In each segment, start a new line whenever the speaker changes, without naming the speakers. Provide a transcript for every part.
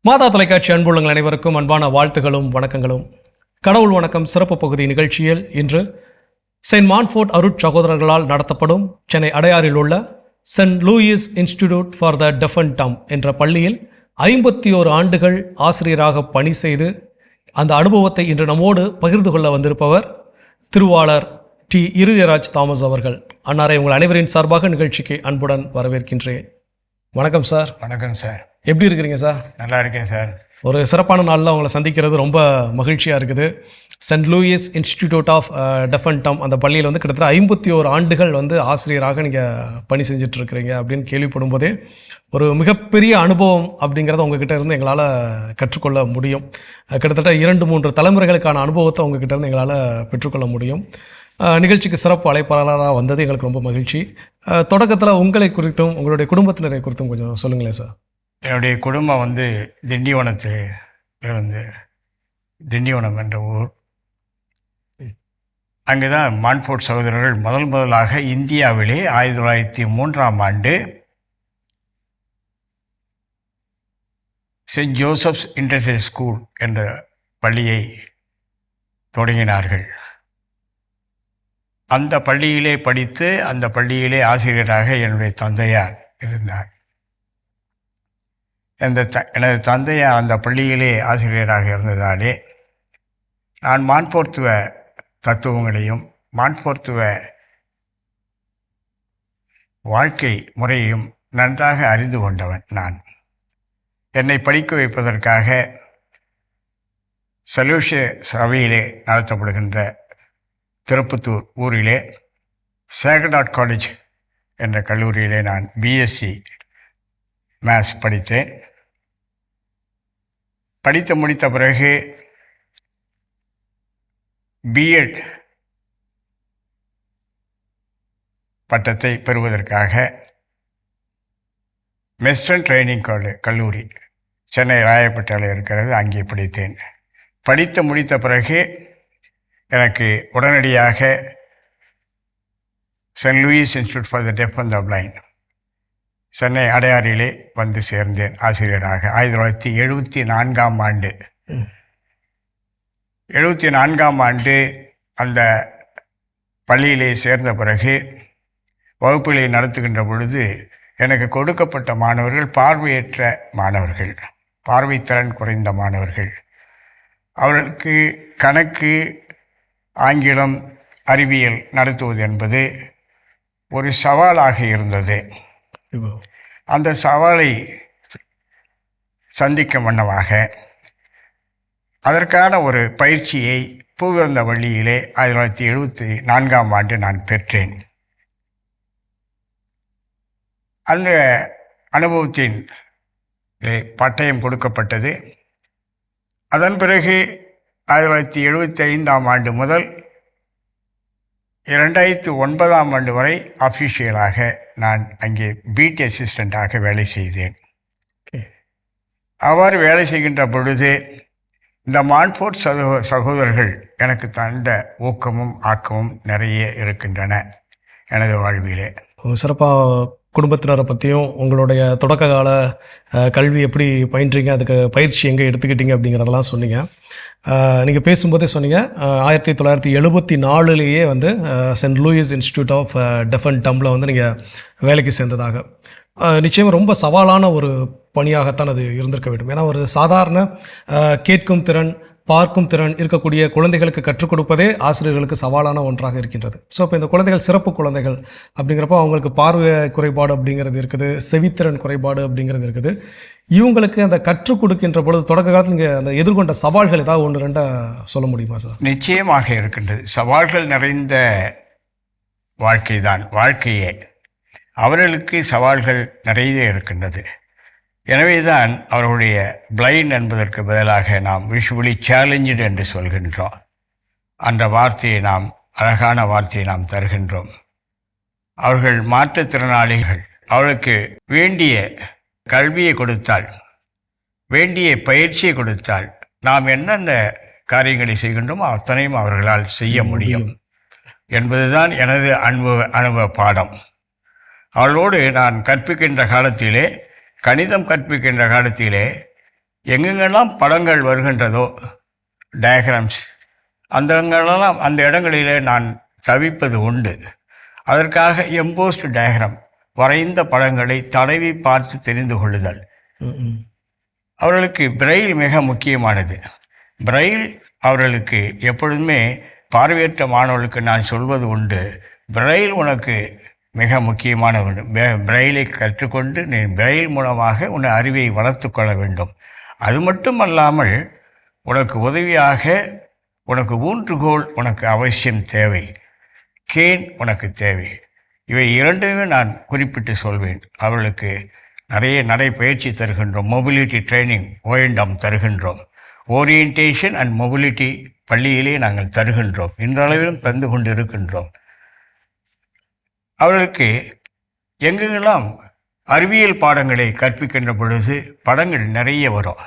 மாதா தொலைக்காட்சி அன்புள்ளங்கள் அனைவருக்கும் அன்பான வாழ்த்துகளும் வணக்கங்களும். கடவுள் வணக்கம் சிறப்பு பகுதி நிகழ்ச்சியில் இன்று செயின்ட் மான்ஃபோர்ட் அருட் சகோதரர்களால் நடத்தப்படும் சென்னை அடையாறில் உள்ள Saint Louis institute for the deaf and dumb என்ற பள்ளியில் ஐம்பத்தி ஓரு ஆண்டுகள் ஆசிரியராக பணி செய்து அந்த அனுபவத்தை இன்று நம்மோடு பகிர்ந்து கொள்ள வந்திருப்பவர் திருவாளர் டி. இருதயராஜ் தாமஸ் அவர்கள். அன்னாரை உங்கள் அனைவரின் சார்பாக நிகழ்ச்சிக்கு அன்புடன் வரவேற்கின்றேன். வணக்கம் சார்.
வணக்கம் சார்.
எப்படி இருக்கிறீங்க சார்
நல்லா இருக்கேன் சார்
ஒரு சிறப்பான நாளில் உங்களை சந்திக்கிறது ரொம்ப மகிழ்ச்சியாக இருக்குது. Saint Louis institute of deaf and dumb அந்த பள்ளியில் வந்து கிட்டத்தட்ட ஐம்பத்தி ஓரு ஆண்டுகள் வந்து ஆசிரியராக நீங்கள் பணி செஞ்சுட்டு இருக்கிறீங்க அப்படின்னு கேள்விப்படும் போதே ஒரு மிகப்பெரிய அனுபவம் அப்படிங்கிறத உங்ககிட்ட இருந்து எங்களால் கற்றுக்கொள்ள முடியும். கிட்டத்தட்ட இரண்டு மூன்று தலைமுறைகளுக்கான அனுபவத்தை உங்ககிட்ட இருந்து எங்களால் பெற்றுக்கொள்ள முடியும். நிகழ்ச்சிக்கு சிறப்பு அழைப்பாளராக வந்தது எங்களுக்கு ரொம்ப மகிழ்ச்சி. தொடக்கத்தில் உங்களை குறித்தும் உங்களுடைய குடும்பத்தினரை குறித்தும் கொஞ்சம் சொல்லுங்களேன் சார்
என்னுடைய குடும்பம் வந்து திண்டிவனத்தில் இருந்து திண்டிவனம் என்ற ஊர். அங்கே தான் மான்ஃபோர்ட் சகோதரர்கள் முதல் முதலாக இந்தியாவிலே ஆயிரத்தி தொள்ளாயிரத்தி மூன்றாம் ஆண்டு சென்ட் ஜோசப்ஸ் இன்டர்ஃபேஸ் ஸ்கூல் என்ற பள்ளியை தொடங்கினார்கள். அந்த பள்ளியிலே படித்து அந்த பள்ளியிலே ஆசிரியராக என்னுடைய தந்தையார் இருந்தார். இந்த த எனது தந்தையார் அந்த பள்ளியிலே ஆசிரியராக இருந்ததாலே நான் மான்போர்த்துவ தத்துவங்களையும் மான்போர்த்துவ வாழ்க்கை முறையையும் நன்றாக அறிந்து கொண்டவன் நான். என்னை படிக்க வைப்பதற்காக சலூஷ சபையிலே நடத்தப்படுகின்ற திருப்பத்தூர் ஊரிலே சேகடாட் காலேஜ் என்ற கல்லூரியிலே நான் பிஎஸ்சி மேத்ஸ் படித்தேன். படித்து முடித்த பிறகு பிஎட் பட்டத்தை பெறுவதற்காக மெஸ்டன் ட்ரைனிங் காலே கல்லூரி சென்னை ராயப்பேட்டையில் இருக்கிறது அங்கே படித்தேன். படித்து முடித்த பிறகு எனக்கு உடனடியாக Saint Louis institute for the deaf and the blind Chennai அடையாறிலே வந்து சேர்ந்தேன் ஆசிரியராக. ஆயிரத்தி தொள்ளாயிரத்தி எழுபத்தி நான்காம் ஆண்டு. எழுபத்தி நான்காம் ஆண்டு அந்த பள்ளியிலே சேர்ந்த பிறகு வகுப்புகளை நடத்துகின்ற பொழுது எனக்கு கொடுக்கப்பட்ட மாணவர்கள் பார்வையற்ற மாணவர்கள் பார்வைத்திறன் குறைந்த மாணவர்கள். அவர்களுக்கு கணக்கு ஆங்கிலம் அறிவியல் நடத்துவது என்பது ஒரு சவாலாக இருந்தது. அந்த சவாலை சந்திக்கும் வண்ணமாக அதற்கான ஒரு பயிற்சியை பூவிருந்த வள்ளியிலே ஆயிரத்தி தொள்ளாயிரத்தி எழுபத்தி நான்காம் ஆண்டு நான் பெற்றேன். அந்த அனுபவத்தின் பட்டயம் கொடுக்கப்பட்டது. அதன் பிறகு ஆயிரத்தி தொள்ளாயிரத்தி எழுபத்தி ஐந்தாம் ஆண்டு முதல் இரண்டாயிரத்தி ஒன்பதாம் ஆண்டு வரை அஃபிஷியலாக நான் அங்கே பீட் அசிஸ்டண்ட்டாக வேலை செய்தேன். அவ்வாறு வேலை செய்கின்ற பொழுது இந்த மான்ஃபோர்ட் சகோ சகோதரர்கள் எனக்கு தந்த ஊக்கமும் ஆக்கமும் நிறைய இருக்கின்றன எனது வாழ்விலே
சிறப்பாக குடும்பத்தினரை பற்றியும் உங்களுடைய தொடக்க கால கல்வி எப்படி பயின்றீங்க அதுக்கு பயிற்சி எங்கே எடுத்துக்கிட்டீங்க அப்படிங்கிறதெல்லாம் சொன்னீங்க. நீங்கள் பேசும்போதே சொன்னீங்க ஆயிரத்தி தொள்ளாயிரத்தி எழுபத்தி நாலுலேயே வந்து Saint Louis institute of deaf and டம்மில் வந்து நீங்கள் வேலைக்கு சேர்ந்ததாக. நிச்சயம் ரொம்ப சவாலான ஒரு பணியாகத்தான் அது இருந்திருக்க வேண்டும். ஏன்னா ஒரு சாதாரண கேட்கும் திறன் பார்க்கும் திறன் இருக்கக்கூடிய குழந்தைகளுக்கு கற்றுக் கொடுப்பதே ஆசிரியர்களுக்கு சவாலான ஒன்றாக இருக்கின்றது. ஸோ இப்போ இந்த குழந்தைகள் சிறப்பு குழந்தைகள் அப்படிங்கிறப்போ அவங்களுக்கு பார்வை குறைபாடு அப்படிங்கிறது இருக்குது செவித்திறன் குறைபாடு அப்படிங்கிறது இருக்குது. இவங்களுக்கு அந்த கற்றுக் கொடுக்கின்ற பொழுது தொடக்க காலத்தில் இங்கே அந்த எதிர்கொண்ட சவால்கள் ஏதாவது ஒன்று ரெண்டாக சொல்ல முடியுமா சார்?
நிச்சயமாக இருக்கின்றது. சவால்கள் நிறைந்த வாழ்க்கை தான் வாழ்க்கையே. அவர்களுக்கு சவால்கள் நிறைய இருக்கின்றது. எனவேதான் அவர்களுடைய பிளைண்ட் என்பதற்கு பதிலாக நாம் விஷுவலி சேலஞ்சடு என்று சொல்கின்றோம். அந்த வார்த்தையை நாம் அழகான வார்த்தையை நாம் தருகின்றோம். அவர்கள் மாற்றுத்திறனாளிகள். அவர்களுக்கு வேண்டிய கல்வியை கொடுத்தால் வேண்டிய பயிற்சியை கொடுத்தால் நாம் என்னென்ன காரியங்களை செய்கின்றோமோ அத்தனையும் அவர்களால் செய்ய முடியும். என்பதுதான் எனது அனுபவ அனுபவ பாடம். அவளோடு நான் கற்பிக்கின்ற காலத்திலே கணிதம் கற்பிக்கின்ற காலத்திலே எங்கெங்கெல்லாம் படங்கள் வருகின்றதோ டயக்ராம்ஸ் அந்த இடங்களெல்லாம் அந்த இடங்களிலே நான் தவிப்பது உண்டு. அதற்காக எம்போஸ்ட் டயக்ராம் வரைந்த படங்களை தடவி பார்த்து தெரிந்து கொள்ளுதல். அவர்களுக்கு பிரெயில் மிக முக்கியமானது. பிரெயில் அவர்களுக்கு எப்பொழுதுமே பார்வையற்ற மாணவர்களுக்கு நான் சொல்வது உண்டு. பிரெயில் உனக்கு மிக முக்கியமான ஒன்று பிரெயிலை கற்றுக்கொண்டு நீ பிரெயில் மூலமாக உன் அறிவை வளர்த்து கொள்ள வேண்டும். அது மட்டுமல்லாமல் உனக்கு உதவியாக உனக்கு ஊன்றுகோல் உனக்கு அவசியம் தேவை. கேன் உனக்கு தேவை. இவை இரண்டுமே நான் குறிப்பிட்டு சொல்வேன். அவர்களுக்கு நிறைய நடைப்பயிற்சி தருகின்றோம். மொபிலிட்டி ட்ரைனிங் ஓஎன்டம் தருகின்றோம். ஓரியன்டேஷன் அண்ட் மொபிலிட்டி பள்ளியிலே நாங்கள் தருகின்றோம். இன்றளவிலும் தந்து கொண்டு இருக்கின்றோம் அவர்களுக்கு எங்கெங்கெல்லாம் அறிவியல் பாடங்களை கற்பிக்கின்ற பொழுது படங்கள் நிறைய வரும்.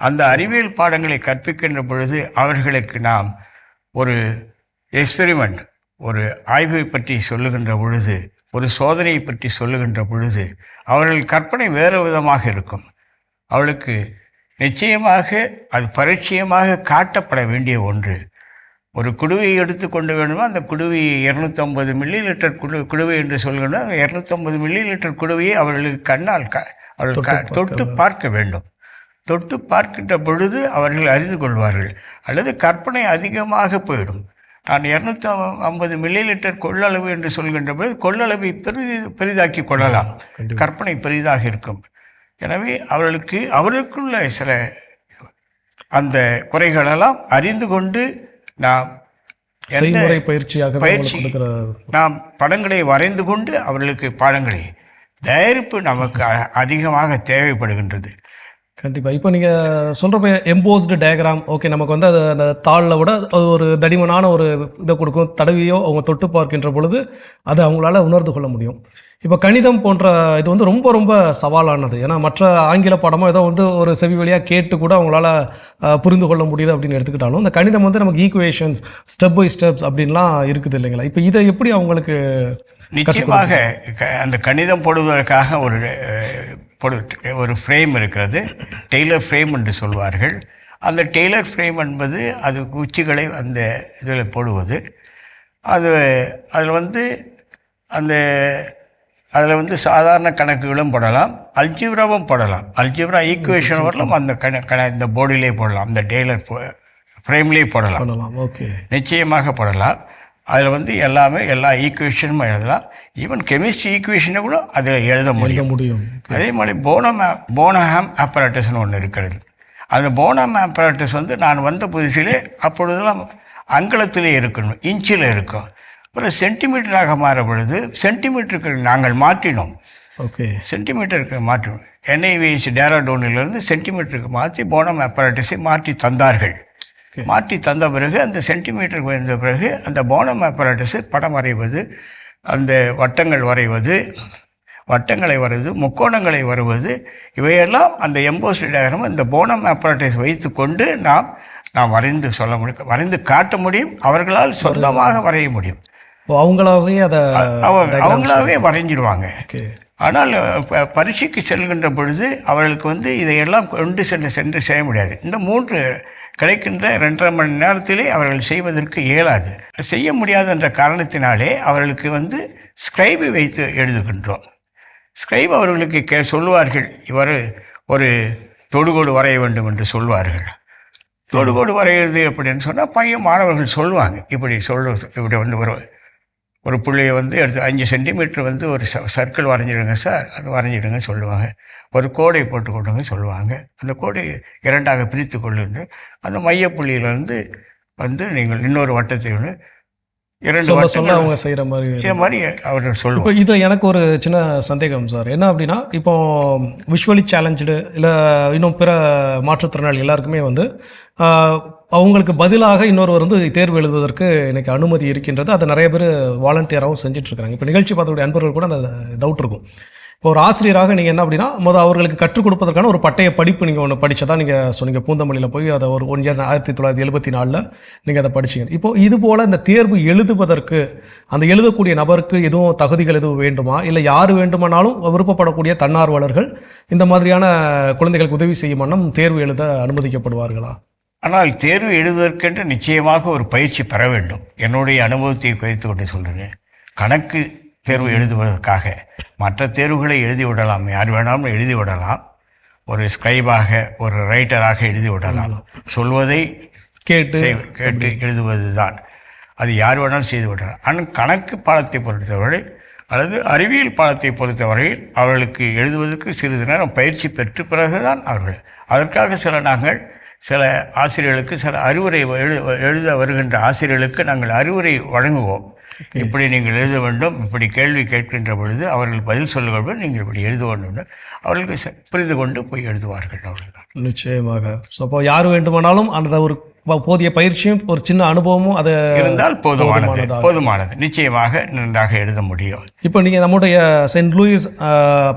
அந்த அறிவியல் பாடங்களை கற்பிக்கின்ற பொழுது அவர்களுக்கு நாம் ஒரு எக்ஸ்பெரிமெண்ட் ஒரு ஆய்வை பற்றி சொல்லுகின்ற பொழுது ஒரு சோதனையை பற்றி சொல்லுகின்ற பொழுது அவர்கள் கற்பனை வேறு விதமாக இருக்கும். அவளுக்கு நிச்சயமாக அது பரிச்சயமாக காட்டப்பட வேண்டிய ஒன்று. ஒரு குடுவையை எடுத்து கொண்டு வேணுமோ அந்த குடுவையை இரநூத்தம்பது மில்லி லிட்டர் குடு குடுவை என்று சொல்கின்ற அந்த இரநூத்தம்பது மில்லி லிட்டர் குடுவையை அவர்களுக்கு கண்ணால் க அவர்கள் க தொட்டு பார்க்க வேண்டும். தொட்டு பார்க்கின்ற பொழுது அவர்கள் அறிந்து கொள்வார்கள். அல்லது கற்பனை அதிகமாக போயிடும். நான் இரநூத்தி ஐம்பது மில்லி லிட்டர் கொள்ளளவு என்று சொல்கின்ற பொழுது கொள்ளளவை பெரிது பெரிதாக்கி கொள்ளலாம். கற்பனை பெரிதாக இருக்கும். எனவே அவர்களுக்கு அவர்களுக்குள்ள சில அந்த குறைகளெல்லாம் அறிந்து கொண்டு நாம்
செய்முறை பயிற்சியாக
பயிற்சி. நாம் படங்களை வரைந்து கொண்டு அவர்களுக்கு பாடங்களை தயாரிப்பு நமக்கு அதிகமாக தேவைப்படுகின்றது
கண்டிப்பாக இப்போ நீங்கள் சொல்கிறப்ப எம்போஸ்டு டயக்ராம் ஓகே நமக்கு வந்து அது அந்த தாளில் விட அது ஒரு தடிமனான ஒரு இதை கொடுக்கும் தடவியோ அவங்க தொட்டு பார்க்கின்ற பொழுது அதை அவங்களால உணர்ந்து கொள்ள முடியும். இப்போ கணிதம் போன்ற இது வந்து ரொம்ப ரொம்ப சவாலானது. ஏன்னா மற்ற ஆங்கில பாடமோ ஏதோ வந்து ஒரு செவி வழியாக கேட்டு கூட அவங்களால புரிந்து கொள்ள முடியுது அப்படின்னு எடுத்துக்கிட்டாலும் இந்த கணிதம் வந்து நமக்கு ஈக்குவேஷன்ஸ் ஸ்டெப் பை ஸ்டெப்ஸ் அப்படின்லாம் இருக்குது இல்லைங்களா? இப்போ இதை எப்படி அவங்களுக்கு
நிச்சயமாக அந்த கணிதம் போடுவதற்காக ஒரு போடு ஒரு ஃப்ரேம் இருக்கிறது. டெய்லர் ஃப்ரேம் என்று சொல்வார்கள். அந்த டெய்லர் ஃப்ரேம் என்பது அது உச்சிகளை அந்த இதில் போடுவது. அது அதில் வந்து அந்த அதில் வந்து சாதாரண கணக்குகளும் போடலாம். அல்ஜிப்ராவும் போடலாம். அல்ஜிப்ரா ஈக்குவேஷன் வரலாம் அந்த கண கண இந்த போர்டிலே போடலாம். அந்த டெய்லர் ஃப்ரேம்லேயே போடலாம்.
ஓகே
நிச்சயமாக போடலாம். அதில் வந்து எல்லாமே எல்லா ஈக்குவேஷனும் எழுதலாம். ஈவன் கெமிஸ்ட்ரி ஈக்குவேஷனை கூட அதில் எழுத
எழுத
முடியும்.
முடியும்.
அதே மாதிரி போனம் போனஹாம் ஆப்பரேட்டஸ்னு ஒன்று இருக்கிறது அந்த போனம் ஆப்பரேட்டஸ் வந்து நான் வந்த புதுசிலே அப்பொழுதெல்லாம் அங்கலத்திலே இருக்கணும் இன்ச்சில் இருக்கும். அப்புறம் சென்டிமீட்டராக மாற பொழுது சென்டிமீட்டருக்கு நாங்கள் மாற்றினோம்.
ஓகே.
சென்டிமீட்டருக்கு மாற்றணும் என்ஐவிஎஸ் டேராடோனிலிருந்து சென்டிமீட்டருக்கு மாற்றி போனம் ஆப்பரேட்டஸை மாற்றி தந்தார்கள். மாற்றி தந்த பிறகு அந்த சென்டிமீட்டருக்கு வந்த பிறகு அந்த போனம் ஆப்பரேட்டஸை படம் வரைவது அந்த வட்டங்கள் வரைவது வட்டங்களை வரைவது முக்கோணங்களை வருவது இவையெல்லாம் அந்த எம்போஸ்ட் டயக்ராம் இந்த போனம் ஆப்பரேட்டஸ் வைத்துக்கொண்டு நாம் நாம் வரைந்து சொல்ல முடியும் வரைந்து காட்ட முடியும் அவர்களால் சொந்தமாக வரைய முடியும்.
அவங்களாவே அதை
அவங்க அவங்களாவே வரைஞ்சிடுவாங்க. ஆனால் பரீட்சைக்கு செல்கின்ற பொழுது அவர்களுக்கு வந்து இதையெல்லாம் கொண்டு சென்று சென்று செய்ய முடியாது. இந்த மூன்று கிடைக்கின்ற ரெண்டரை மணி நேரத்திலே அவர்கள் செய்வதற்கு இயலாது. செய்ய முடியாது என்ற காரணத்தினாலே அவர்களுக்கு வந்து ஸ்கிரைபை வைத்து எழுதுகின்றோம். ஸ்கிரைப் அவர்களுக்கு கே சொல்லுவார்கள் இவர் ஒரு தொடுகோடு வரைய வேண்டும் என்று சொல்வார்கள். தொடுகோடு வரைகிறது அப்படின்னு சொன்னால் பையன் மாணவர்கள் சொல்லுவாங்க. இப்படி சொல்ல இப்படி வந்து ஒரு ஒரு புள்ளியை வந்து எடுத்து அஞ்சு சென்டிமீட்டர் வந்து ஒரு ச சர்க்கிள் வரைஞ்சிடுங்க சார். அது வரைஞ்சிடுங்க சொல்லுவாங்க. ஒரு கோடை போட்டு கொடுங்க சொல்லுவாங்க. அந்த கோடை இரண்டாக பிரித்து கொள்ளுங்க அந்த மையப்புள்ளியிலிருந்து வந்து நீங்கள் இன்னொரு வட்டத்தை வந்து இரண்டு
சொல்ல அவங்க செய்கிற மாதிரி
இதே மாதிரி அவர்கள்
இப்போ இதில் எனக்கு ஒரு சின்ன சந்தேகம் சார். என்ன அப்படின்னா இப்போ விஷுவலி சேலஞ்சு இல்லை இன்னும் பிற மாற்றுத்திறனாளி எல்லாருக்குமே வந்து அவங்களுக்கு பதிலாக இன்னொருவர் வந்து தேர்வு எழுதுவதற்கு எனக்கு அனுமதி இருக்கின்றது. அதை நிறைய பேர் வாலண்டியராகவும் செஞ்சிட்ருக்காங்க இப்போ நிகழ்ச்சி பார்த்துக்கூடிய அன்பர்கள் கூட அந்த டவுட் இருக்கும். இப்போ ஒரு ஆசிரியராக நீங்கள் என்ன அப்படின்னா முதல் அவர்களுக்கு கற்றுக் கொடுப்பதற்கான ஒரு பட்டய படிப்பு நீங்கள் ஒன்று படித்ததா நீங்கள் சொன்னீங்க. பூந்தமல்லியில் போய் அதை ஒரு ஒன் இயர் ஆயிரத்தி தொள்ளாயிரத்தி எழுபத்தி நாலில் நீங்கள் அதை படிச்சீங்க. இப்போ இது போல் இந்த தேர்வு எழுதுவதற்கு அந்த எழுதக்கூடிய நபருக்கு எதுவும் தகுதிகள் எதுவும் வேண்டுமா? இல்லை யார் வேண்டுமானாலும் விருப்பப்படக்கூடிய தன்னார்வலர்கள் இந்த மாதிரியான குழந்தைகளுக்கு உதவி செய்யும் வண்ணம் தேர்வு எழுத அனுமதிக்கப்படுவார்களா?
ஆனால் தேர்வு எழுதுவதற்கென்று நிச்சயமாக ஒரு பயிற்சி பெற வேண்டும். என்னுடைய அனுபவத்தை வைத்து கொண்டு சொல்கிறேன் கணக்கு தேர்வு எழுதுவதற்காக மற்ற தேர்வுகளை எழுதி விடலாம் யார் வேணாலும் எழுதி விடலாம் ஒரு ஸ்கிரைபாக ஒரு ரைட்டராக எழுதி விடலாம் சொல்வதை
கேட்டு
கேட்டு எழுதுவது தான் அது யார் வேணாலும் செய்து விடலாம் ஆனால் கணக்கு பாடத்தை பொறுத்தவரை அல்லது அறிவியல் பாடத்தை பொறுத்தவரையில் அவர்களுக்கு எழுதுவதற்கு சிறிது நேரம் பயிற்சி பெற்ற பிறகுதான் அவர்கள். அதற்காக சில நாங்கள் சில ஆசிரியர்களுக்கு சில அறிவுரை எழு எழுத வருகின்ற ஆசிரியர்களுக்கு நாங்கள் அறிவுரை வழங்குவோம். இப்படி நீங்கள் எழுத வேண்டும் இப்படி கேள்வி கேட்கின்ற பொழுது அவர்கள் பதில் சொல்லுகிற பொழுது நீங்கள் இப்படி எழுத வேண்டும் அவர்களுக்கு புரிந்து கொண்டு போய் எழுதுவார்கள் அவ்வளவுதான்.
நிச்சயமாக. ஸோ அப்போ யார் வேண்டுமானாலும் அந்த ஒரு போதிய பயிற்சியும் ஒரு சின்ன அனுபவமும் அதை
இருந்தால் போதுமானது
போதுமானதா.
நிச்சயமாக நன்றாக எழுத முடியும்.
இப்போ நீங்கள் நம்முடைய சென்ட் லூயிஸ்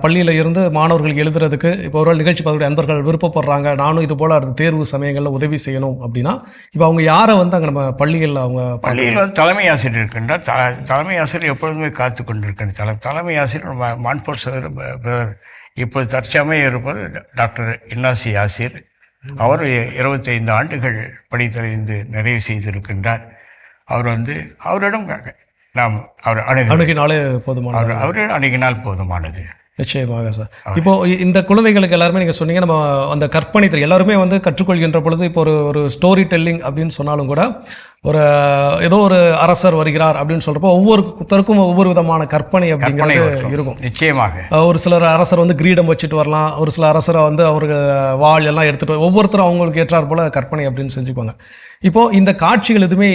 பள்ளியில் இருந்து மாணவர்கள் எழுதுறதுக்கு இப்போ ஒரு நிகழ்ச்சி பார்க்கக்கூடிய அன்பர்கள் விருப்பப்படுறாங்க நானும் இது போல் அடுத்த தேர்வு சமயங்களில் உதவி செய்யணும் அப்படின்னா இப்போ அவங்க யாரை வந்து அங்கே நம்ம பள்ளிகளில் அவங்க
பள்ளியில் வந்து தலைமை ஆசிரியர் இருக்கின்றார். த தலைமை ஆசிரியர் எப்பொழுதுமே காத்து கொண்டிருக்கின்ற தலை தலைமை ஆசிரியர் மான்போர் பிரதர் இப்போது தற்சமயம் இருப்பவர் டாக்டர் இன்னாசி ஆசிர். அவர் இருபத்தைந்து ஆண்டுகள் படித்தறிந்து நிறைவு செய்திருக்கின்றார். அவர் வந்து அவரிடம் நாம் அவர் அணுக
அணுகினாலே போதுமான
அவர் அவரிடம் அணுகினால் போதுமானது.
நிச்சயமாக சார். இப்போ இந்த குழந்தைகளுக்கு எல்லாருமே நீங்கள் சொன்னீங்க நம்ம அந்த கற்பனை எல்லாருமே வந்து கற்றுக்கொள்கின்ற பொழுது இப்போ ஒரு ஒரு ஸ்டோரி டெல்லிங் அப்படின்னு சொன்னாலும் கூட ஒரு ஏதோ ஒரு அரசர் வருகிறார் அப்படின்னு சொல்றப்போ ஒவ்வொருத்தருக்கும் ஒவ்வொரு விதமான கற்பனை அப்படிங்கிறது
இருக்கும். நிச்சயமாக.
ஒரு சிலர் அரசர் வந்து கிரீடம் வச்சுட்டு வரலாம். ஒரு சில அரசரை வந்து அவருக்கு வாள் எல்லாம் எடுத்துட்டு வர- ஒவ்வொருத்தரும் அவங்களுக்கு ஏற்றார் போல கற்பனை அப்படின்னு செஞ்சுக்குவாங்க இப்போ இந்த காட்சிகள் எதுவுமே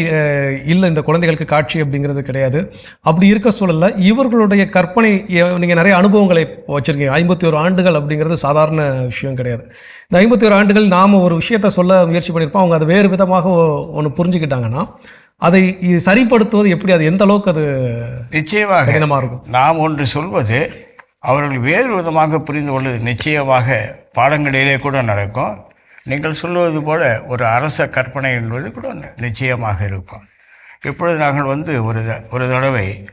இல்லை. இந்த குழந்தைகளுக்கு காட்சி அப்படிங்கிறது கிடையாது. அப்படி இருக்க சூழல்ல இவர்களுடைய கற்பனை எ- நீங்க நிறைய அனுபவங்களை வச்சிருக்கீங்க. ஐம்பத்தி ஒரு ஆண்டுகள் அப்படிங்கிறது சாதாரண விஷயம் கிடையாது. இந்த ஐம்பத்தி ஒரு ஆண்டுகள் நாம ஒரு விஷயத்த சொல்ல முயற்சி பண்ணியிருப்போம். அவங்க அதை வேறு விதமாக ஒன்று புரிஞ்சுக்கிட்டாங்கன்னா அதை இ- சரிப்படுத்துவது எப்படி? அது எந்த அளவுக்கு அது
நிச்சயமாக
கடினமாக இருக்கும்?
நாம் ஒன்று சொல்வது அவர்கள் வேறு விதமாக புரிந்து கொள்வது நிச்சயமாக பாடங்களிலே கூட நடக்கும். நீங்கள் சொல்வது போல ஒரு அரச கற்பனை என்பது கூட நிச்சயமாக இருக்கும். இப்பொழுது நாங்கள் வந்து ஒரு ஒரு தடவை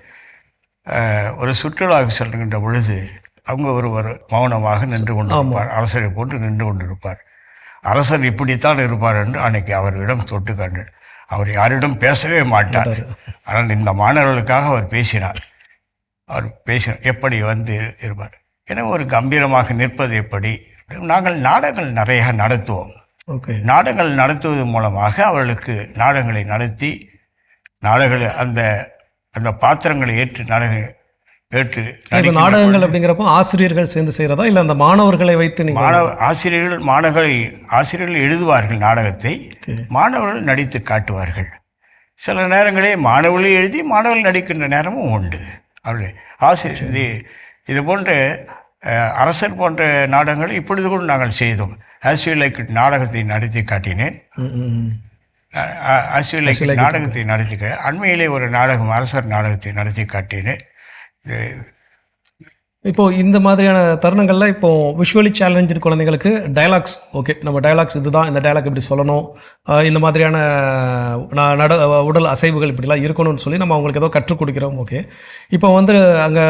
ஒரு சுற்றுலாவுக்கு செல்கின்ற பொழுது அவங்க ஒருவர் மௌனமாக நின்று கொண்டிருப்பார். அரசரை போன்று நின்று கொண்டிருப்பார். அரசர் இப்படித்தான் இருப்பார் என்று அன்னைக்கு அவரிடம் தொட்டு கண்டேன். அவர் யாரிடம் பேசவே மாட்டார். ஆனால் இந்த மாணவர்களுக்காக அவர் பேசினார். அவர் பேசினார். எப்படி வந்து இருப்பார்? எனவே ஒரு கம்பீரமாக நிற்பது எப்படி? நாங்கள் நாடகங்கள் நிறைய நடத்துவோம். நாடகங்கள் நடத்துவது மூலமாக அவர்களுக்கு நாடகங்களை நடத்தி நாடகங்களை அந்த அந்த பாத்திரங்களை ஏற்று நாடக நடிக்கின்ற
நாடகங்கள் அப்படிங்கிறப்போ ஆசிரியர்கள் சேர்ந்து செய்கிறதா இல்லை அந்த மாணவர்களை வைத்து நீங்கள்
மாணவ ஆசிரியர்கள் மாணவர்களை ஆசிரியர்கள் எழுதுவார்கள் நாடகத்தை மாணவர்கள் நடித்து காட்டுவார்கள். சில நேரங்களில் மாணவர்களே எழுதி மாணவர்கள் நடிக்கின்ற நேரமும் உண்டு. அவர்கள் ஆசிரியர் இது இது போன்ற அரசர் போன்ற நாடகங்களை இப்பொழுது கூட நாங்கள் செய்தோம். யூ லைக் நாடகத்தை நடத்தி காட்டினேன்.
ம், ம்.
ஆஸ் யூ லைக் நாடகத்தை நடத்தி அண்மையிலே ஒரு நாடகம் அரசர் நாடகத்தை நடத்தி காட்டினேன்.
இப்போ இந்த மாதிரியான தருணங்கள்ல இப்போ விஷுவலி சேலஞ்சு குழந்தைங்களுக்கு டயலாக்ஸ் ஓகே நம்ம டயலாக்ஸ் இதுதான் இந்த டயலாக் இப்படி சொல்லணும். இந்த மாதிரியான நட உடல் அசைவுகள் இப்படிலாம் இருக்கணும்னு சொல்லி நம்ம அவங்களுக்கு ஏதோ கற்றுக் கொடுக்குறோம் ஓகே இப்போ வந்து அங்கே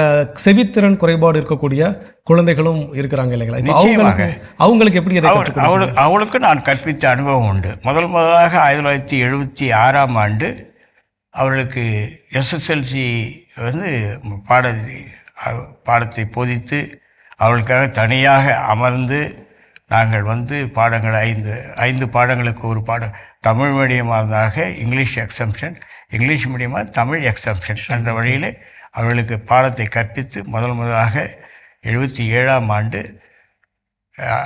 செவித்திறன் குறைபாடு இருக்கக்கூடிய குழந்தைகளும் இருக்கிறாங்க இல்லைங்களா? அவங்களுக்கு அவங்களுக்கு எப்படி
அவளுக்கு அவளுக்கு நான் கற்பித்த அனுபவம் உண்டு. முதல் முதலாக ஆயிரத்தி தொள்ளாயிரத்தி எழுபத்தி ஆறாம் ஆண்டு அவளுக்கு எஸ்எஸ்எல்சி வந்து பாட பாடத்தை போதித்து அவளுக்காக தனியாக அமர்ந்து நாங்கள் வந்து பாடங்கள் ஐந்து ஐந்து பாடங்களுக்கு ஒரு பாடம் தமிழ் மீடியமாக இருந்தாக இங்கிலீஷ் எக்ஸம்ஷன் இங்கிலீஷ் மீடியமாக தமிழ் எக்ஸம்ஷன் என்ற வழியில் அவர்களுக்கு பாடத்தை கற்பித்து முதல் முதலாக எழுபத்தி ஏழாம் ஆண்டு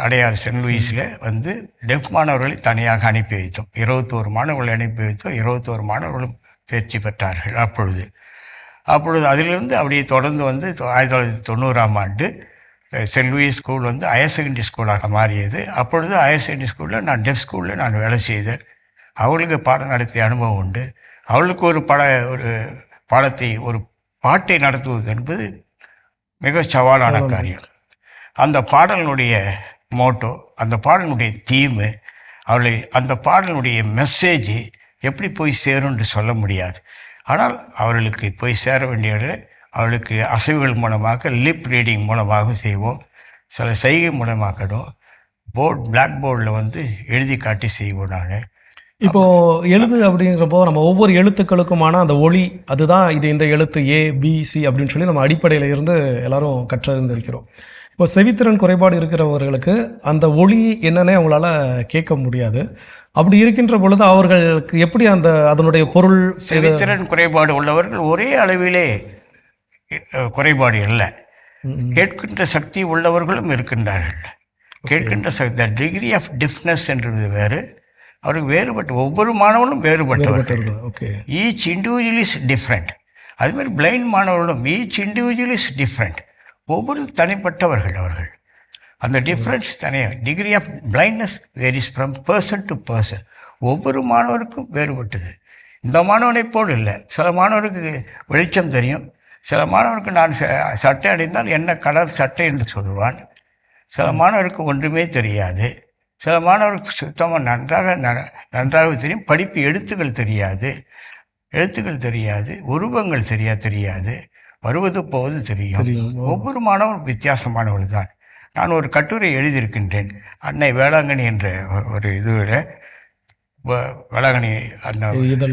அடையார் சென்ட் லூயிஸில் வந்து டெஃப் மாணவர்களை தனியாக அனுப்பி வைத்தோம். இருபத்தோரு மாணவர்களை அனுப்பி வைத்தோம். இருபத்தோரு மாணவர்களும் தேர்ச்சி பெற்றார்கள் அப்பொழுது. அப்பொழுது அதிலிருந்து அப்படியே தொடர்ந்து வந்து ஆயிரத்தி தொள்ளாயிரத்தி தொண்ணூறாம் ஆண்டு சென்ட் லூயிஸ் ஸ்கூல் வந்து ஹையர் செகண்டரி ஸ்கூலாக மாறியது. அப்பொழுது ஹையர் செகண்டரி ஸ்கூலில் நான் டெஃப் ஸ்கூலில் நான் வேலை செய்தேன். அவளுக்கு பாடம் நடத்திய அனுபவம் உண்டு. அவளுக்கு ஒரு பட ஒரு பாடத்தை ஒரு பாட்டை நடத்துவது என்பது மிக சவாலான காரியம். அந்த பாடலினுடைய மோட்டோ அந்த பாடலினுடைய தீமு அவர்களை அந்த பாடலினுடைய மெசேஜ் எப்படி போய் சேரும்னு சொல்ல முடியாது. ஆனால் அவர்களுக்கு போய் சேர வேண்டிய அவர்களுக்கு அசைவுகள் மூலமாக லிப் ரீடிங் மூலமாக செய்வோம். சில செய்கை மூலமாக்கணும் போர்ட் பிளாக் போர்டில் வந்து எழுதி காட்டி செய்வோம் நான்.
இப்போ எழுது அப்படிங்கிறப்போ நம்ம ஒவ்வொரு எழுத்துக்களுக்குமான அந்த ஒளி அதுதான் இது இந்த எழுத்து ஏ பி சி அப்படின்னு சொல்லி நம்ம அடிப்படையில் இருந்து எல்லாரும் கற்றிருந்திருக்கிறோம் இப்போ செவித்திறன் குறைபாடு இருக்கிறவர்களுக்கு அந்த ஒளி என்னன்னே அவங்களால கேட்க முடியாது. அப்படி இருக்கின்ற பொழுது அவர்களுக்கு எப்படி அந்த அதனுடைய பொருள்
செவித்திறன் குறைபாடு உள்ளவர்கள் ஒரே அளவிலே குறைபாடு இல்லை கேட்கின்ற சக்தி உள்ளவர்களும் இருக்கின்றார்கள். கேட்கின்ற சக்தி டிகிரி ஆஃப் டிஃப்னஸ் என்றது வேறு. அவருக்கு வேறுபட்ட ஒவ்வொரு மாணவனும் வேறுபட்டவர்கள்.
Okay.
Each individual is different அதுமாதிரி பிளைண்ட் மாணவர்களும் ஈச் இண்டிவிஜுவல் இஸ் டிஃப்ரெண்ட் ஒவ்வொரு தனிப்பட்டவர்கள் அவர்கள். அந்த டிஃப்ரென்ஸ் தனியாக degree of blindness varies from person to person ஒவ்வொரு மாணவருக்கும் வேறுபட்டது. இந்த மாணவனை போல் இல்லை. சில மாணவருக்கு வெளிச்சம் தெரியும். சில மாணவருக்கு நான் ச- சட்டை அடைந்தால் என்ன கலர் சட்டை என்று சொல்லுவான் சில மாணவருக்கு ஒன்றுமே தெரியாது. சில மாணவருக்கு சுத்தமாக நன்றாக ந- நன்றாக தெரியும். படிப்பு எழுத்துக்கள் தெரியாது. எழுத்துக்கள் தெரியாது. உருவங்கள் சரியாக தெரியாது. வருவது போவது தெரியும். ஒவ்வொரு மாணவரும் வித்தியாசமானவர்கள் தான் நான் ஒரு கட்டுரை எழுதியிருக்கின்றேன். அன்னை வேளாங்கண்ணி என்ற ஒரு இதுவில் வேளாங்கண்ணி அந்த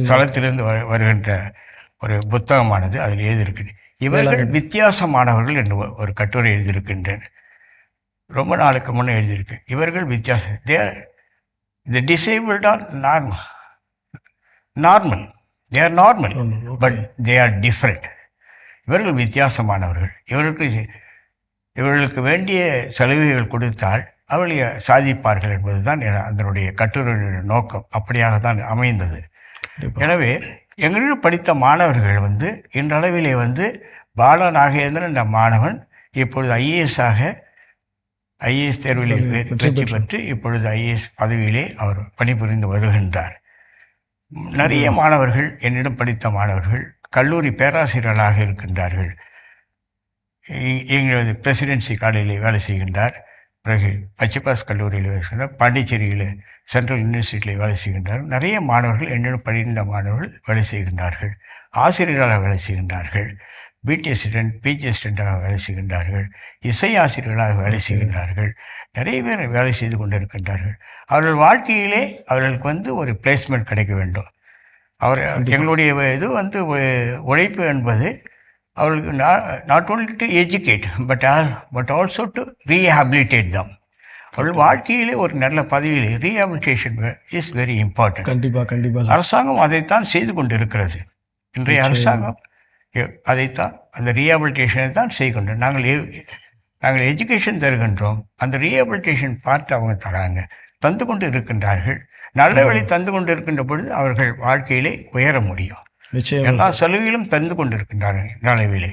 ஸ்தலத்திலிருந்து வரு- வருகின்ற ஒரு புத்தகமானது அதில் எழுதியிருக்கிறேன் இவர்கள் வித்தியாசமானவர்கள் என்று ஒரு கட்டுரை எழுதியிருக்கின்றேன். ரொம்ப நாளுக்கு முன்னே எழுதியிருக்கு இவர்கள் வித்தியாசம் there the disabled are normal normal they are normal but they are different இவர்கள் வித்தியாசமானவர்கள். இவர்களுக்கு இவர்களுக்கு வேண்டிய சலுகைகள் கொடுத்தால் அவர்களை சாதிப்பார்கள் என்பதுதான் என- அதனுடைய கட்டுரையுடைய நோக்கம். அப்படியாக தான் அமைந்தது. எனவே எங்களிடம் படித்த மாணவர்கள் வந்து இன்றளவிலே வந்து பால நாகேந்திரன் என்ற மாணவன். இப்பொழுது ஐஏஎஸ் ஆக ஐஏஎஸ் தேர்விலே வெற்றி பெற்று இப்பொழுது ஐஏஎஸ் பதவியிலே அவர் பணிபுரிந்து வருகின்றார். நிறைய மாணவர்கள் என்னிடம் படித்த மாணவர்கள் கல்லூரி பேராசிரியர்களாக இருக்கின்றார்கள். எங்களது பிரசிடென்சி காலேஜில் வேலை செய்கின்றார். பிறகு பச்சைப்பாஸ் கல்லூரியில் வேலை செய்கின்றார். பாண்டிச்சேரியில் சென்ட்ரல் யூனிவர்சிட்டியில் வேலை செய்கின்றார். நிறைய மாணவர்கள் என்னிடம் படிந்த மாணவர்கள் வேலை செய்கின்றார்கள். ஆசிரியர்களாக வேலை செய்கின்றார்கள். பிடி அசிஸ்டன்ட் பிஜி அசிஸ்டண்ட்டாக வேலை செய்கின்றார்கள். இசை ஆசிரியர்களாக வேலை செய்கின்றார்கள். நிறைய பேர் வேலை செய்து கொண்டிருக்கின்றார்கள். அவர்கள் வாழ்க்கையிலே அவர்களுக்கு வந்து ஒரு பிளேஸ்மெண்ட் கிடைக்க வேண்டும். அவர் எங்களுடைய இது வந்து உழைப்பு என்பது அவர்களுக்கு not only to educate but but also to rehabilitate them அவர்கள் வாழ்க்கையிலே ஒரு நல்ல பதவியில் ரீஹாபிலிட்டேஷன் இஸ் வெரி இம்பார்ட்டன்ட்
கண்டிப்பா கண்டிப்பா சார்.
அரசாங்கம் அதைத்தான் செய்து கொண்டிருக்கிறது. இன்றைய அரசாங்கம் அதைத்தான் அந்த ரீஹாபிலிட்டேஷனை தான் செய்கின்றோம் நாங்கள் எ- நாங்கள் எஜுகேஷன் தருகின்றோம். அந்த ரீஹாபிலிட்டேஷன் பார்ட் அவங்க தராங்க தந்து கொண்டு இருக்கின்றார்கள். நல்ல வழி தந்து கொண்டு இருக்கின்ற பொழுது அவர்கள் வாழ்க்கையிலே உயர முடியும். எல்லா சலுகைகளும் தந்து கொண்டு இருக்கின்றார்கள் நாளவிலே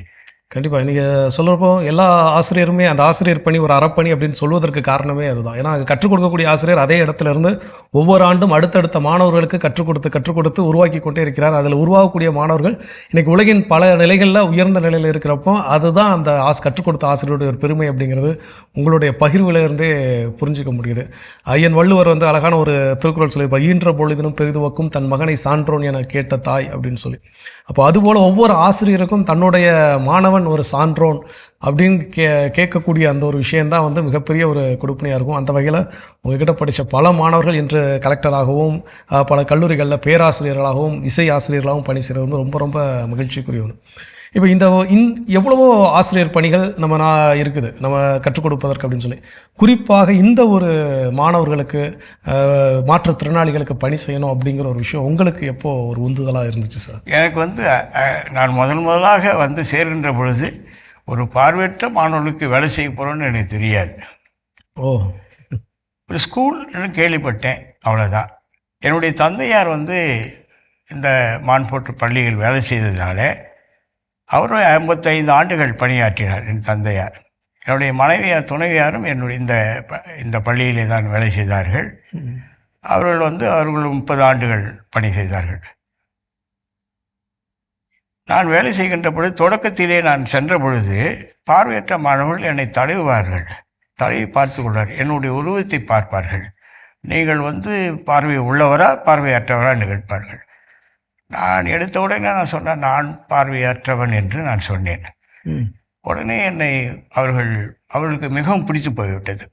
கண்டிப்பாக நீங்கள் சொல்கிறப்போ எல்லா ஆசிரியருமே அந்த ஆசிரியர் பணி ஒரு அறப்பணி அப்படின்னு சொல்வதற்கு காரணமே அதுதான். ஏன்னா அங்க கற்றுக் கொடுக்கக்கூடிய ஆசிரியர் அதே இடத்துல இருந்து ஒவ்வொரு ஆண்டும் அடுத்தடுத்த மாணவர்களுக்கு கற்றுக் கொடுத்து கற்றுக் கொடுத்து உருவாக்கி கொண்டே இருக்கிறார். அதில் உருவாகக்கூடிய மாணவர்கள் இன்றைக்கி உலகின் பல நிலைகளில் உயர்ந்த நிலையில் இருக்கிறப்போ அதுதான் அந்த ஆஸ் கற்றுக் கொடுத்த ஆசிரியருடைய ஒரு பெருமை அப்படிங்கிறது உங்களுடைய பகிர்விலிருந்தே புரிஞ்சுக்க முடியுது. ஐயன் வள்ளுவர் வந்து அழகான ஒரு திருக்குறள் சொல்லியிருப்பார் ஈன்ற பொழுதினும் பெரிதுவக்கும் தன் மகனை சான்றோன் என கேட்ட தாய் அப்படின்னு சொல்லி. அப்போ அதுபோல் ஒவ்வொரு ஆசிரியருக்கும் தன்னுடைய மாணவன் ஒரு சான்றோன். அப்படின்னு கே கேட்கக்கூடிய அந்த ஒரு விஷயந்தான் வந்து மிகப்பெரிய ஒரு கொடுப்பனையாக இருக்கும். அந்த வகையில் உங்ககிட்ட படித்த பல மாணவர்கள் இன்று கலெக்டராகவும் பல கல்லூரிகளில் பேராசிரியர்களாகவும் இசை ஆசிரியர்களாகவும் பணி செய்கிறது வந்து ரொம்ப ரொம்ப மகிழ்ச்சிக்குரிய ஒன்று இப்போ இந்த இந் எவ்வளவோ ஆசிரியர் பணிகள் நம்ம நான் இருக்குது. நம்ம கற்றுக் கொடுப்பதற்கு அப்படின்னு சொல்லி. குறிப்பாக இந்த ஒரு மாணவர்களுக்கு மாற்றுத்திறனாளிகளுக்கு பணி செய்யணும் அப்படிங்கிற ஒரு விஷயம் உங்களுக்கு எப்போது ஒரு உந்துதலாக இருந்துச்சு சார்?
எனக்கு வந்து நான் முதன் முதலாக வந்து சேர்கின்ற பொழுது ஒரு பார்வையற்ற மாணவர்களுக்கு வேலை செய்ய போகிறோன்னு எனக்கு தெரியாது.
ஓ.
ஒரு ஸ்கூல்னு கேள்விப்பட்டேன் அவ்வளோதான் என்னுடைய தந்தையார் வந்து இந்த மான்போட்டு பள்ளியில் வேலை செய்ததால் அவர் ஐம்பத்தைந்து ஆண்டுகள் பணியாற்றினார் என் தந்தையார். என்னுடைய மனைவியார் துணைவியாரும் என்னுடைய இந்த இந்த பள்ளியிலே தான் வேலை செய்தார்கள். அவர்கள் வந்து அவர்கள் முப்பது ஆண்டுகள் பணி செய்தார்கள். நான் வேலை செய்கின்ற பொழுது தொடக்கத்திலே நான் சென்ற பொழுது பார்வையற்ற மாணவர்கள் என்னை தடவுவார்கள் தடவி பார்த்து கொள்வார் என்னுடைய உருவத்தை பார்ப்பார்கள். நீங்கள் வந்து பார்வை உள்ளவரா பார்வையற்றவரா என்று கேட்பார்கள். நான் எடுத்த உடனே நான் சொன்னேன் நான் பார்வையற்றவன் என்று நான் சொன்னேன். உடனே என்னை அவர்கள் அவர்களுக்கு மிகவும் பிடித்து போய்விட்டது.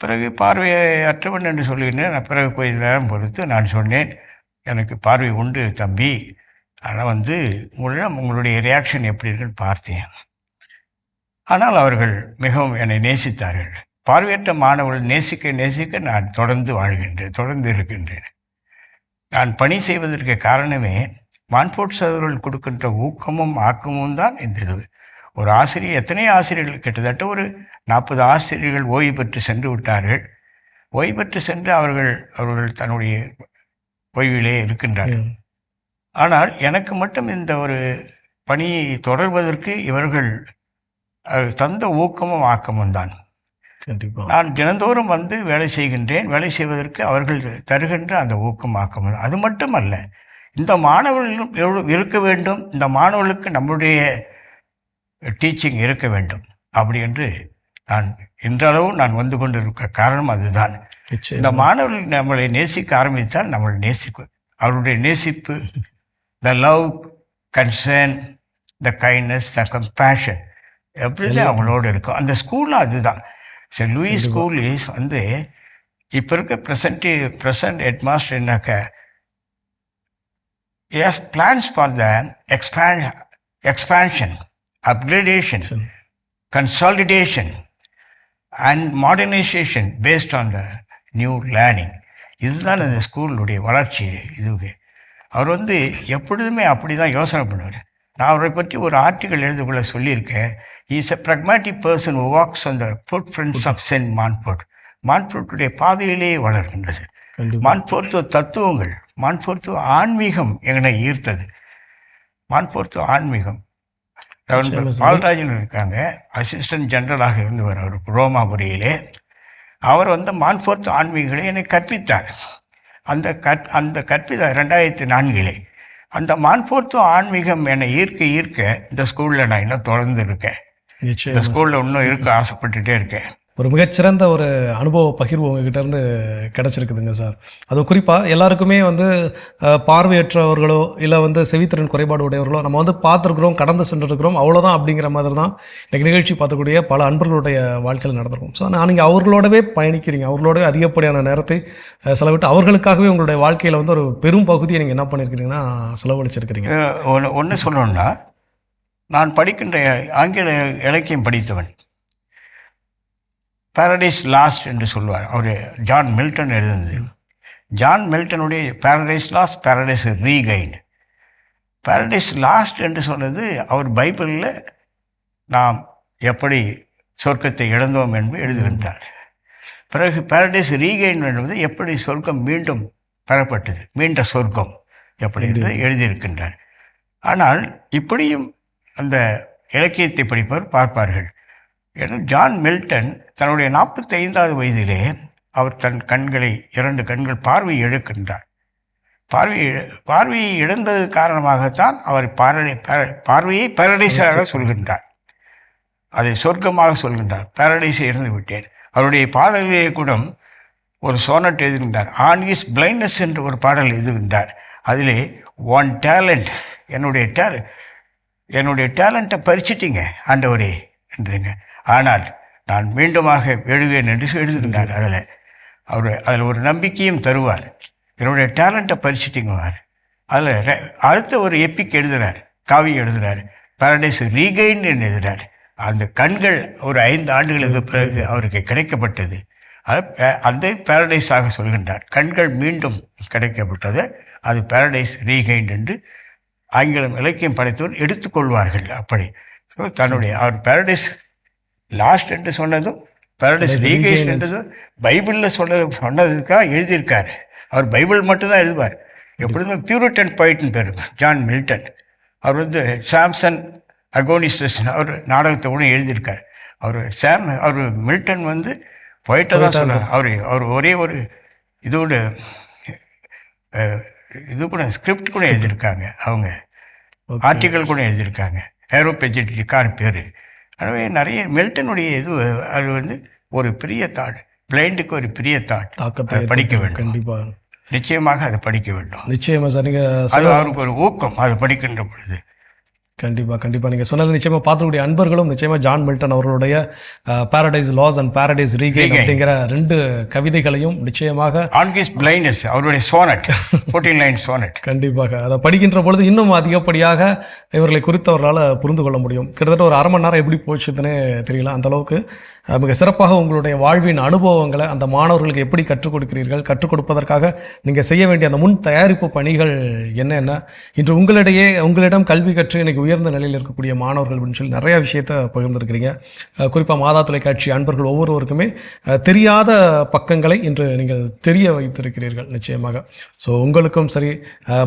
பிறகு பார்வையற்றவன் என்று சொல்லியிருந்தேன் நான் பிறகு கொஞ்ச நேரம் பொறுத்து நான் சொன்னேன் எனக்கு பார்வை உண்டு தம்பி. ஆனால் வந்து உங்களிடம் உங்களுடைய ரியாக்ஷன் எப்படி இருக்குன்னு பார்த்தேன். ஆனால் அவர்கள் மிகவும் என்னை நேசித்தார்கள். பார்வையற்ற மாணவர்கள் நேசிக்க நேசிக்க நான் தொடர்ந்து வாழ்கின்றேன் தொடர்ந்து இருக்கின்றேன். நான் பணி செய்வதற்கு காரணமே மான்போர்ட் சகோதரர்கள் கொடுக்கின்ற ஊக்கமும் ஆக்கமும் தான் இந்த இது. ஒரு ஆசிரியர் எத்தனை ஆசிரியர்கள்? கிட்டத்தட்ட ஒரு நாற்பது ஆசிரியர்கள் ஓய்வு பெற்று சென்று விட்டார்கள். ஓய்வு பெற்று சென்று அவர்கள் அவர்கள் தன்னுடைய ஓய்விலே இருக்கின்றார்கள். ஆனால் எனக்கு மட்டும் இந்த ஒரு பணியை தொடர்வதற்கு இவர்கள் தந்த ஊக்கமும் ஆக்கமும் தான்.
கண்டிப்பா.
நான் தினந்தோறும் வந்து வேலை செய்கின்றேன். வேலை செய்வதற்கு அவர்கள் தருகின்ற அந்த ஊக்கம் ஆக்கம். அது மட்டுமல்ல இந்த மாணவர்களும் எவ்வளவு இருக்க வேண்டும்? இந்த மாணவர்களுக்கு நம்முடைய டீச்சிங் இருக்க வேண்டும். அப்படி என்று நான் இன்றளவும் நான் வந்து கொண்டிருக்க காரணம் அதுதான். இந்த மாணவர்கள் நம்மளை நேசிக்க ஆரம்பித்தால் நம்மளை நேசிக்கும். அவருடைய நேசிப்பு the love concern the kindness the compassion எப்படிதான் அவங்களோட இருக்கும். அந்த ஸ்கூலும் அதுதான். சரி லூயிஸ் ஸ்கூல் இஸ் வந்து இப்போ இருக்க present present head master என்னக்க has plans for the expan expansion upgradation consolidation and modernization based on the new learning. இதுதான் இந்த ஸ்கூலுடைய வளர்ச்சி இதுவே. அவர் வந்து எப்பொழுதுமே அப்படி தான் யோசனை பண்ணுவார். நான் அவரை பற்றி ஒரு ஆர்டிக்கல் எழுதக்குள்ள சொல்லியிருக்கேன். Is a pragmatic person walks on the foot friends of saint Montfort மான்போர்ட்டுடைய பாதையிலேயே வளர்கின்றது. மான்போர்த்துவ தத்துவங்கள் மான்போர்த்துவ ஆன்மீகம் என்னை ஈர்த்தது. மான்போர்த்துவ ஆன்மீகம். பால்ராஜன் இருக்காங்க. அசிஸ்டன்ட் ஜெனரலாக இருந்தவர் அவர் ரோமாபுரியிலே. அவர் வந்து மான்போர்த்து ஆன்மீகங்களை என்னை கற்பித்தார். அந்த கற் அந்த கற்பித்த ரெண்டாயிரத்தி நான்கிலே அந்த மான்போர்த்து ஆன்மீகம் என்னை ஈர்க்க ஈர்க்க இந்த ஸ்கூலில் நான் இன்னும் தொடர்ந்து இருக்கேன். இந்த ஸ்கூலில் இன்னும் இருக்க ஆசைப்பட்டுட்டே இருக்கேன்.
ஒரு மிகச்சிறந்த ஒரு அனுபவ பகிர்வு உங்ககிட்டேருந்து கிடச்சிருக்குதுங்க சார். அது குறிப்பாக எல்லாருக்குமே வந்து பார்வையற்றவர்களோ இல்லை வந்து செவித்திறன் குறைபாடு உடையவர்களோ நம்ம வந்து பார்த்துருக்குறோம் கடந்து சென்றிருக்கிறோம் அவ்வளோதான் அப்படிங்கிற மாதிரி தான் எனக்கு நிகழ்ச்சி பார்க்கக்கூடிய பல அன்பர்களுடைய வாழ்க்கையில் நடந்திருக்கும். ஸோ நான் நீங்கள் அவர்களோடவே பயணிக்கிறீங்க. அவர்களோடவே அதிகப்படியான நேரத்தை செலவிட்டு அவர்களுக்காகவே உங்களுடைய வாழ்க்கையில் வந்து ஒரு பெரும் பகுதியை நீங்கள் என்ன பண்ணியிருக்கிறீங்கன்னா செலவழிச்சிருக்கிறீங்க.
ஒன்று ஒன்று சொல்லணும்னா நான் படிக்கின்ற ஆங்கில இலக்கியம் படித்தவன். பாரடைஸ் லாஸ்ட் என்று சொல்வார். அவர் ஜான் மில்டன் எழுதினது. John மில்டனுடைய Paradise Lost Paradise Regain Paradise Lost என்று சொன்னது அவர் பைபிளில் நாம் எப்படி சொர்க்கத்தை இழந்தோம் என்று எழுதுகின்றார். பிறகு பாரடைஸ் ரீகைன் என்பது எப்படி சொர்க்கம் மீண்டும் பெறப்பட்டது மீண்ட சொர்க்கம் எப்படி என்று எழுதியிருக்கின்றார். ஆனால் இப்படியும் அந்த இலக்கியத்தை படிப்பவர் பார்ப்பார்கள். ஏன்னா ஜான் மில்டன் தன்னுடைய நாற்பத்தி ஐந்தாவது வயதிலே அவர் தன் கண்களை இரண்டு கண்கள் பார்வை இழக்கின்றார். பார்வை இழ- பார்வையை இழந்தது காரணமாகத்தான் அவர் பார்வை பர- பார்வையை பாரடைஸாக சொல்கின்றார். அதை சொர்க்கமாக சொல்கின்றார். பாரடைஸை இழந்து விட்டேன். அவருடைய பாடலிலே கூட ஒரு சோனட் எழுதுகின்றார். ஆன் இஸ் பிளைண்ட்னஸ் என்று ஒரு பாடல் எழுதுகின்றார். அதிலே ஒன் டேலண்ட் என்னுடைய டேல என்னுடைய டேலண்ட்டை பறிச்சிட்டீங்க ஆண்டவரே என்றுங்க. ஆனால் நான் மீண்டுமாக எழுவேன் என்று எழுதுகின்றார் அதில். அவர் அதில் ஒரு நம்பிக்கையும் தருவார். என்னுடைய டேலண்ட்டை பறிச்சிட்டிங்குவார். அதில் அடுத்த ஒரு எப்பிக் எழுதுகிறார் காவியம் எழுதுகிறார் பாரடைஸ் ரீகைன் என்று அந்த கண்கள் ஒரு ஐந்து ஆண்டுகளுக்கு பிறகு அவருக்கு கிடைக்கப்பட்டது. அது அந்த பேரடைஸாக சொல்கின்றார். கண்கள் மீண்டும் கிடைக்கப்பட்டது. அது பேரடைஸ் ரீகைண்ட் என்று ஆங்கிலம் இலக்கியம் படைத்தவர் எடுத்துக்கொள்வார்கள் அப்படி. தன்னுடைய அவர் பேரடைஸ் லாஸ்ட் என்று சொன்னதும் பாரடைஸ்
Regained.
என்றதும் பைபிளில் சொன்னது சொன்னதுக்காக எழுதியிருக்காரு. அவர் பைபிள் மட்டும்தான் எழுதுவார். எப்பொழுதுமே பியூரிட்டன் பாயிட்னு பேர் ஜான் மில்டன் அவர் வந்து சாம்சன் அகோனிஸ்டஸ் அவர் நாடகத்தை கூட எழுதியிருக்கார். அவர் சாம் அவர் மில்டன் வந்து போயிட்டை தான் சொல்லுவார் அவர் அவர் ஒரே ஒரு இதோட இது கூட ஸ்கிரிப்ட் கூட எழுதியிருக்காங்க அவங்க. ஆர்டிக்கல் கூட எழுதியிருக்காங்க. ஏரோபெஜெட்டிக்கான பேர். எனவே நிறைய மில்டனுடைய இது அது வந்து ஒரு பெரிய தாட் பிளைண்டுக்கு ஒரு பெரிய தாட்
தாக்கத்தை
படிக்க வேண்டும்.
கண்டிப்பா.
நிச்சயமாக அதை படிக்க வேண்டும்.
நிச்சயமா சார்
அது அவருக்கு ஒரு ஊக்கம் அதை படிக்கின்ற பொழுது.
கண்டிப்பா கண்டிப்பா. நீங்க சொன்னது நிச்சயமா பார்க்கக்கூடிய அன்பர்களும் நிச்சயமா ஜான் மில்டன் அவர்களுடைய paradise lost and paradise regain அப்படிங்கிற ரெண்டு கவிதைகளையும் நிச்சயமாக
ஆன்கிஸ் பிளைண்ட்னஸ் அவருடைய சோனட் ஃபோர்டீன் லைன் சோனட்
கண்டிப்பாக. அதை படிக்கின்ற பொழுது இன்னும் அதிகப்படியாக இவர்களை குறித்தவர்களால் புரிந்து கொள்ள முடியும். கிட்டத்தட்ட ஒரு அரை மணி நேரம் எப்படி போச்சுதுன்னே தெரியல அந்த அளவுக்கு. அஹ், மிக சிறப்பாக உங்களுடைய வாழ்வின் அனுபவங்களை அந்த மாணவர்களுக்கு எப்படி கற்றுக் கொடுக்கிறீர்கள் கற்றுக் கொடுப்பதற்காக நீங்கள் செய்ய வேண்டிய அந்த முன் தயாரிப்பு பணிகள் என்னென்ன? இன்று உங்களிடையே உங்களிடம் கல்வி கற்று இன்றைக்கி உயர்ந்த நிலையில் இருக்கக்கூடிய மாணவர்கள் அப்படின்னு சொல்லி நிறைய விஷயத்தை பகிர்ந்துருக்கிறீங்க. குறிப்பாக மாதா தொலைக்காட்சி அன்பர்கள் ஒவ்வொருவருக்குமே தெரியாத பக்கங்களை இன்று நீங்கள் தெரிய வைத்திருக்கிறீர்கள் நிச்சயமாக. ஸோ உங்களுக்கும் சரி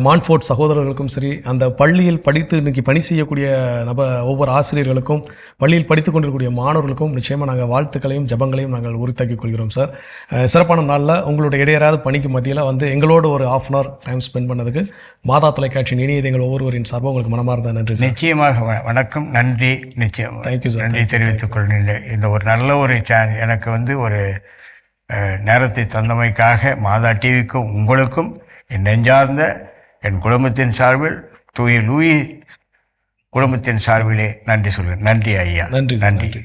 மான்ஃபோர்ட் சகோதரர்களுக்கும் சரி அந்த பள்ளியில் படித்து இன்னைக்கு பணி செய்யக்கூடிய நப ஒவ்வொரு ஆசிரியர்களுக்கும் பள்ளியில் படித்து கொண்டிருக்கக்கூடிய மாணவர்களுக்கும் நிச்சயமாக நாங்கள் வாழ்த்துக்களையும் ஜபங்களையும் நாங்கள் உரித்தாக்கிக் கொள்கிறோம் சார். சிறப்பான நாளில் உங்களுடைய இடையராத பணிக்கு மத்தியில் வந்து எங்களோட ஒரு half an hour time spend பண்ணதுக்கு மாதா தொலைக்காட்சியின் இனியது எங்கள் ஒவ்வொருவரின் சார்பாக உங்களுக்கு மனமார்ந்த நன்றி சார்.
நிச்சயமாக வணக்கம் நன்றி நிச்சயம்.
You, sir.
நன்றி தெரிவித்துக் கொள்கின்றேன் இந்த ஒரு நல்ல ஒரு சேனல் எனக்கு வந்து ஒரு நேரத்தை தந்தமைக்காக மாதா டிவிக்கும் உங்களுக்கும் என் நெஞ்சார்ந்த என் குடும்பத்தின் சார்பில் தூய லூயி குடும்பத்தின் சார்பிலே நன்றி சொல்கிறேன். நன்றி ஐயா.
சார்,
நன்றி.
நன்றி.